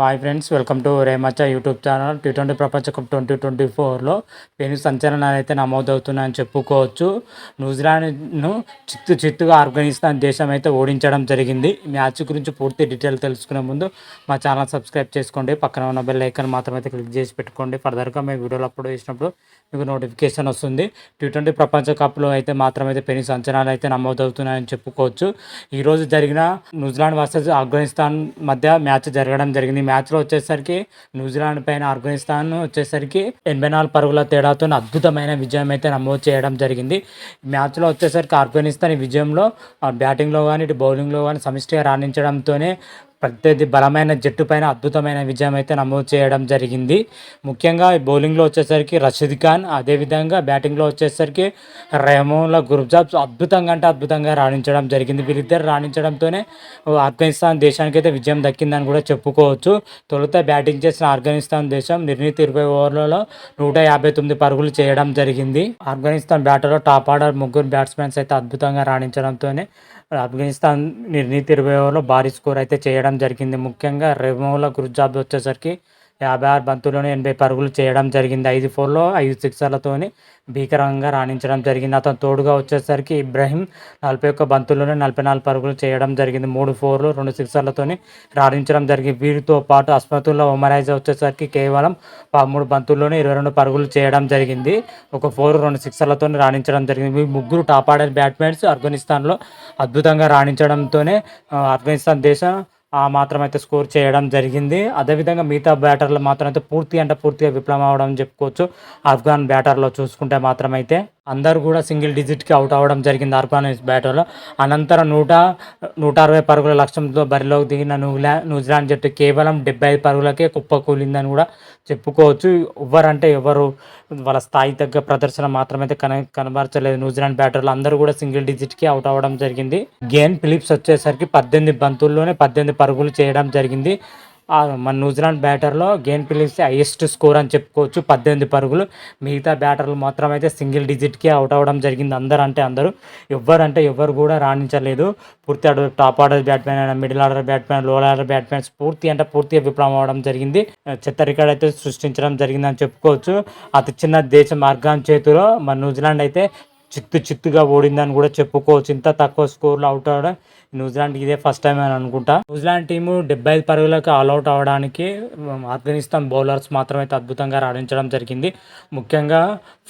Hi friends welcome to రేమచ్చ YouTube channel T twenty ప్రపంచ cup twenty twenty ఫోర్లో పెను సంచలనాలు అయితే నమోదవుతున్నాయని చెప్పుకోవచ్చు. న్యూజిలాండ్ను చిత్తు చిత్తుగా ఆఫ్ఘనిస్తాన్ దేశం అయితే ఓడించడం జరిగింది. ఈ మ్యాచ్ గురించి పూర్తి డీటెయిల్ తెలుసుకునే ముందు మా ఛానల్ సబ్స్క్రైబ్ చేసుకోండి. పక్కన ఉన్న బెల్ ఐకాన్ మాత్రం అయితే క్లిక్ చేసి పెట్టుకోండి. ఫర్దర్గా మేము వీడియోలు అప్లోడ్ చేసినప్పుడు మీకు నోటిఫికేషన్ వస్తుంది. టీ ట్వంటీ ప్రపంచ కప్లో అయితే మాత్రం అయితే పెను సంచలనాలు అయితే నమోదవుతున్నాయని చెప్పుకోవచ్చు. ఈరోజు జరిగిన న్యూజిలాండ్ వర్సెస్ ఆఫ్ఘనిస్తాన్ మధ్య మ్యాచ్ జరగడం జరిగింది. మ్యాచ్లో వచ్చేసరికి న్యూజిలాండ్ పైన ఆఫ్ఘనిస్తాన్ వచ్చేసరికి ఎనభై నాలుగు పరుగుల తేడాతో అద్భుతమైన విజయం అయితే నమోదు చేయడం జరిగింది. మ్యాచ్లో వచ్చేసరికి ఆఫ్ఘనిస్తాన్ ఈ విజయంలో బ్యాటింగ్లో కానీ ఇటు బౌలింగ్లో కానీ సమిష్టిగా రాణించడంతోనే ప్రత్యర్థి బలమైన జట్టు పైన అద్భుతమైన విజయం అయితే నమోదు చేయడం జరిగింది. ముఖ్యంగా ఈ బౌలింగ్లో వచ్చేసరికి రషీద్ ఖాన్ అదేవిధంగా బ్యాటింగ్లో వచ్చేసరికి రెహమోన్ల గుర్జాబ్ అద్భుతంగా అంటే అద్భుతంగా రాణించడం జరిగింది. వీరిద్దరు రాణించడంతోనే ఆఫ్ఘనిస్తాన్ దేశానికి అయితే విజయం దక్కిందని కూడా చెప్పుకోవచ్చు. తొలుత బ్యాటింగ్ చేసిన ఆఫ్ఘనిస్తాన్ దేశం నిర్ణీత ఇరవై ఓవర్లలో నూట యాభై తొమ్మిది పరుగులు చేయడం జరిగింది. ఆఫ్ఘనిస్తాన్ బ్యాటర్లో టాప్ ఆర్డర్ ముగ్గురు బ్యాట్స్మెన్స్ అయితే అద్భుతంగా రాణించడంతోనే ఆఫ్ఘనిస్తాన్ నిర్ణీత ఇరవై ఓవర్లో భారీ స్కోర్ అయితే చేయడం జరిగింది. ముఖ్యంగా రెమోల గుర్జాబ్ వచ్చేసరికి యాభై ఆరు బంతుల్లోనే ఎనభై పరుగులు చేయడం జరిగింది. ఐదు ఫోర్లో ఐదు సిక్సర్లతోని భీకరంగా రాణించడం జరిగింది. అతను తోడుగా వచ్చేసరికి ఇబ్రహీం నలభై ఒక్క బంతుల్లోనే నలభై నాలుగు పరుగులు చేయడం జరిగింది. మూడు ఫోర్లు రెండు సిక్సర్లతోని రాణించడం జరిగింది. వీరితో పాటు అస్మతుల్లో ఒమరైజ్ వచ్చేసరికి కేవలం పదమూడు బంతుల్లోనే ఇరవై రెండు పరుగులు చేయడం జరిగింది. ఒక ఫోర్ రెండు సిక్సర్లతో రాణించడం జరిగింది. ఈ ముగ్గురు టాప్ ఆర్డర్ బ్యాట్స్మెన్స్ ఆఫ్ఘనిస్తాన్లో అద్భుతంగా రాణించడంతోనే ఆఫ్ఘనిస్తాన్ దేశం మాత్రం అయితే స్కోర్ చేయడం జరిగింది. అదేవిధంగా మిగతా బ్యాటర్లు మాత్రం అయితే పూర్తి అంటే పూర్తిగా విఫలం అవడం చెప్పుకోవచ్చు. ఆఫ్ఘాన్ బ్యాటర్లో చూసుకుంటే మాత్రమైతే. అందరూ కూడా సింగిల్ డిజిట్కి అవుట్ అవ్వడం జరిగింది ఆఫ్ఘాన్ బ్యాటర్లో. అనంతరం నూట నూట అరవై పరుగుల లక్ష్యంతో బరిలోకి దిగిన న్యూలా న్యూజిలాండ్ జట్టు కేవలం డెబ్బై ఐదు పరుగులకే కుప్పకూలిందని కూడా చెప్పుకోవచ్చు. ఎవరంటే ఎవరు వాళ్ళ స్థాయి తగ్గ ప్రదర్శన మాత్రమైతే కన కనబరచలేదు న్యూజిలాండ్ బ్యాటర్లు. అందరూ కూడా సింగిల్ డిజిట్కి అవుట్ అవ్వడం జరిగింది. గేన్ ఫిలిప్స్ వచ్చేసరికి పద్దెనిమిది బంతుల్లోనే పద్దెనిమిది పరుగులు చేయడం జరిగింది. మన న్యూజిలాండ్ బ్యాటర్లో గేన్ ఫిలిప్స్ హైయెస్ట్ స్కోర్ అని చెప్పుకోవచ్చు. పద్దెనిమిది పరుగులు. మిగతా బ్యాటర్లు మాత్రం అయితే సింగిల్ డిజిట్కి అవుట్ అవ్వడం జరిగింది అందరూ అంటే అందరూ. ఎవ్వరంటే ఎవ్వరు కూడా రాణించలేదు. పూర్తి ఆర్డర్ టాప్ ఆర్డర్ బ్యాట్మెన్ అయినా మిడిల్ ఆర్డర్ బ్యాట్మెన్లో ఆర్డర్ బ్యాట్మెన్స్ పూర్తి అంటే పూర్తిగా విఫలం అవ్వడం జరిగింది. చెత్త రికార్డ్ అయితే సృష్టించడం జరిగిందని చెప్పుకోవచ్చు. అతి చిన్న దేశ మార్గాన్ చేతిలో మన న్యూజిలాండ్ అయితే చిత్తు చిత్తుగా ఓడిందని కూడా చెప్పుకోవచ్చు. ఇంత తక్కువ స్కోర్లో అవుట్ అవడం న్యూజిలాండ్ ఇదే ఫస్ట్ టైం అని అనుకుంటా. న్యూజిలాండ్ టీము డెబ్బై ఐదు పరుగులకు ఆల్అవుట్ అవడానికి ఆఫ్ఘనిస్తాన్ బౌలర్స్ మాత్రమైతే అద్భుతంగా రాణించడం జరిగింది. ముఖ్యంగా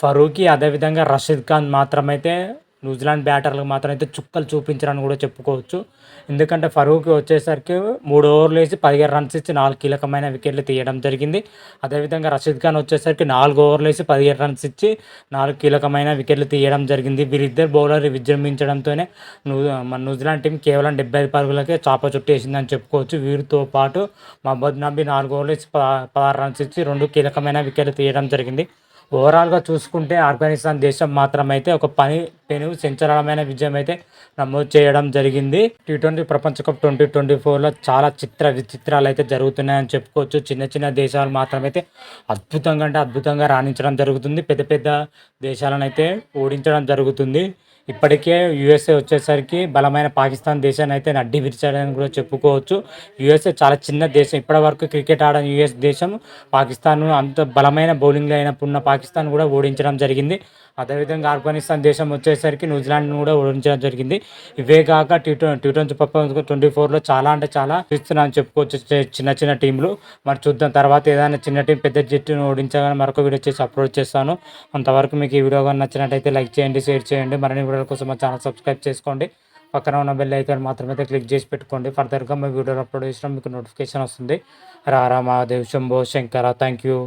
ఫరూకి అదేవిధంగా రషీద్ ఖాన్ మాత్రమైతే న్యూజిలాండ్ బ్యాటర్లకు మాత్రం అయితే చుక్కలు చూపించారని కూడా చెప్పుకోవచ్చు. ఎందుకంటే ఫరూక్ వచ్చేసరికి మూడు ఓవర్లు వేసి పదిహేను రన్స్ ఇచ్చి నాలుగు కీలకమైన వికెట్లు తీయడం జరిగింది. అదేవిధంగా రషీద్ ఖాన్ వచ్చేసరికి నాలుగు ఓవర్లు వేసి పదిహేను రన్స్ ఇచ్చి నాలుగు కీలకమైన వికెట్లు తీయడం జరిగింది. వీరిద్దరు బౌలర్ విజృంభించడంతోనే న్యూ మన న్యూజిలాండ్ టీం కేవలం డెబ్బై ఐదు పరుగులకే చాప చుట్టేసిందని చెప్పుకోవచ్చు. వీరితో పాటు మహమ్మద్ నబీ నాలుగు ఓవర్లు వేసి పదహారు రన్స్ ఇచ్చి రెండు కీలకమైన వికెట్లు తీయడం జరిగింది. ఓవరాల్గా చూసుకుంటే ఆఫ్ఘనిస్తాన్ దేశం మాత్రమైతే ఒక పని పెను సంచలనమైన విజయం అయితే నమోదు చేయడం జరిగింది. టీ ట్వంటీ ప్రపంచ కప్ ట్వంటీ ట్వంటీ ఫోర్లో చాలా చిత్ర విచిత్రాలు అయితే జరుగుతున్నాయని చెప్పుకోవచ్చు. చిన్న చిన్న దేశాలు మాత్రమైతే అద్భుతంగా అంటే అద్భుతంగా రాణించడం జరుగుతుంది. పెద్ద పెద్ద దేశాలను అయితే ఓడించడం జరుగుతుంది. ఇప్పటికే యుఎస్ఏ వచ్చేసరికి బలమైన పాకిస్తాన్ దేశాన్ని అయితే నడ్డి విరిచాడని కూడా చెప్పుకోవచ్చు. యుఎస్ఏ చాలా చిన్న దేశం. ఇప్పటి వరకు క్రికెట్ ఆడని యుఎస్ దేశం. పాకిస్తాన్ అంత బలమైన బౌలింగ్ అయినప్పుడు ఉన్న పాకిస్తాన్ కూడా ఓడించడం జరిగింది. అదేవిధంగా ఆఫ్ఘనిస్తాన్ దేశం వచ్చేసరికి న్యూజిలాండ్ను కూడా ఓడించడం జరిగింది. ఇవే కాక టీ టీ ట్వంటీ ట్వంటీ ఫోర్లో చాలా అంటే చాలా చూస్తున్నాను చెప్పుకోవచ్చు చిన్న చిన్న టీంలు. మరి చూద్దాం. తర్వాత ఏదైనా చిన్న టీం పెద్ద జట్టును ఓడించగానే మరొక వీడియో చేసి అప్లోడ్ చేస్తాను. అంతవరకు మీకు ఈ వీడియో నచ్చినట్టయితే లైక్ చేయండి షేర్ చేయండి. మరిన్ని వీడియోల కోసం మా ఛానల్ సబ్స్క్రైబ్ చేసుకోండి. పక్కన ఉన్న బెల్ ఐకాన్ మాత్రమే క్లిక్ చేసి పెట్టుకోండి. ఫర్దర్గా మా వీడియోలు అప్లోడ్ చేసినా మీకు నోటిఫికేషన్ వస్తుంది. రారా మహాదేవ్ శంభో శంకర థ్యాంక్ యూ